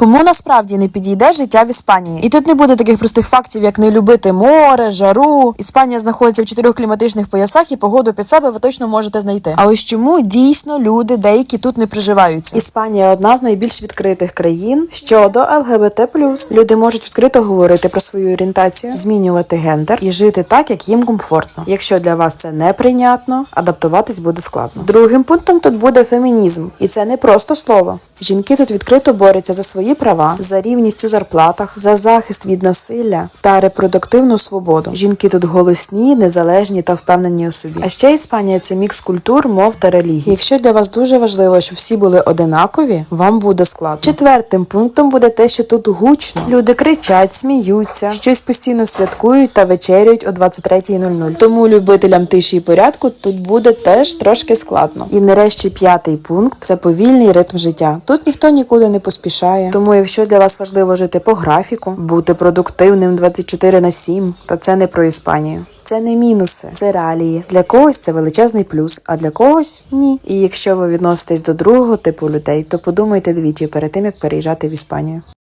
Кому насправді не підійде життя в Іспанії? І тут не буде таких простих фактів, як не любити море, жару. Іспанія знаходиться в чотирьох кліматичних поясах, і погоду під себе ви точно можете знайти. А ось чому дійсно люди деякі тут не приживаються? Іспанія одна з найбільш відкритих країн щодо ЛГБТ. Люди можуть відкрито говорити про свою орієнтацію, змінювати гендер і жити так, як їм комфортно. Якщо для вас це неприйнятно, адаптуватись буде складно. Другим пунктом тут буде фемінізм, і це не просто слово. Жінки тут відкрито борються за свої права, за рівність у зарплатах, за захист від насилля та репродуктивну свободу. Жінки тут голосні, незалежні та впевнені у собі. А ще Іспанія це мікс культур, мов та релігій. Якщо для вас дуже важливо, щоб всі були одинакові, вам буде складно. Четвертим пунктом буде те, що тут гучно. Люди кричать, сміються, щось постійно святкують та вечерюють о 23.00. Тому любителям тиші і порядку тут буде теж трошки складно. І нарешті п'ятий пункт це повільний ритм життя. Тут ніхто нікуди не поспішає. Тому, якщо для вас важливо жити по графіку, бути продуктивним 24 на 7, то це не про Іспанію. Це не мінуси, це реалії. Для когось це величезний плюс, а для когось ні. І якщо ви відноситесь до другого типу людей, то подумайте двічі перед тим, як переїжджати в Іспанію.